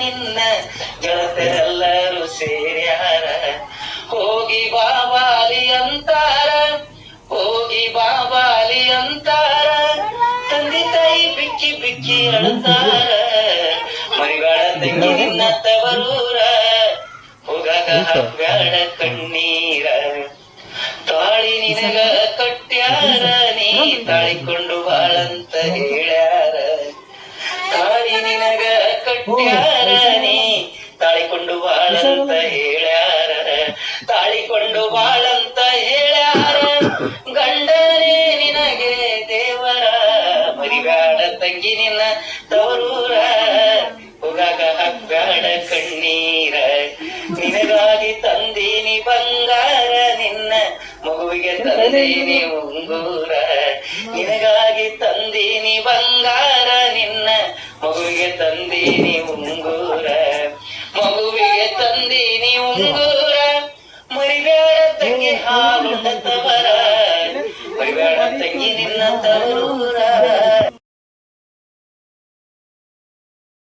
ನಿನ್ನ ಗೆಳತರೆಲ್ಲರೂ ಸೇರ್ಯಾರ ಹೋಗಿ ಬಾಬಾಲಿ ಅಂತಾರ, ಹೋಗಿ ಬಾಬಾಲಿ ಅಂತಾರ. ತಂದೆ ತಾಯಿ ಬಿಕ್ಕಿ ಬಿಕ್ಕಿ ಅಳುತ್ತಾರ, ಮರಿಗಳ ತಂಗಿ ನಿನ್ನ ತವರೂರ ಹೋಗಾಗ ಬ್ಯಾಡ ಕಣ್ಣೀರ, ತಾಳಿ ನಿನಗ ಕಟ್ಟ್ಯಾರ, ನೀ ತಾಳಿಕೊಂಡು ಬಾಳಂತ ಹೇಳ್ಯಾರ. ಕಟ್ಯಾರ ನೀ ತಾಳಿಕೊಂಡು ಬಾಳಂತ ಹೇಳ್ಯಾರ. ತಾಳಿಕೊಂಡು ಬಾಳಂತ ಹೇಳ್ಯಾರ. ಗಂಡನೇ ನಿನಗೆ ದೇವರ. ಮರಿಬ್ಯಾಡ ತಂಗಿ ನಿನ್ನ ತವರೂರ. ಹೋಗಾಗ ಹಾಕ್ಬ್ಯಾಡ ಕಣ್ಣೀರ. ನಿನಗಾಗಿ ತಂದೀನಿ ಬಂಗಾರ. ನಿನ್ನ ಮಗುವಿಗೆ ತಂದೀನಿ ಉಂಗೂರ. ನಿನಗಾಗಿ ತಂದೀನಿ ಬಂಗಾರ. ತಂದೀನಿ ಉಂಗೂರ ಮಗುವಿಗೆ ತಂದೀನಿ ಉಂಗೂರ ಮರಿಬೇಡ ತಂಗಿ ಹಾಲುಂಡ ತವರ ಮರಿಬೇಡ ತಂಗಿ ನಿನ್ನ ತವರೂರ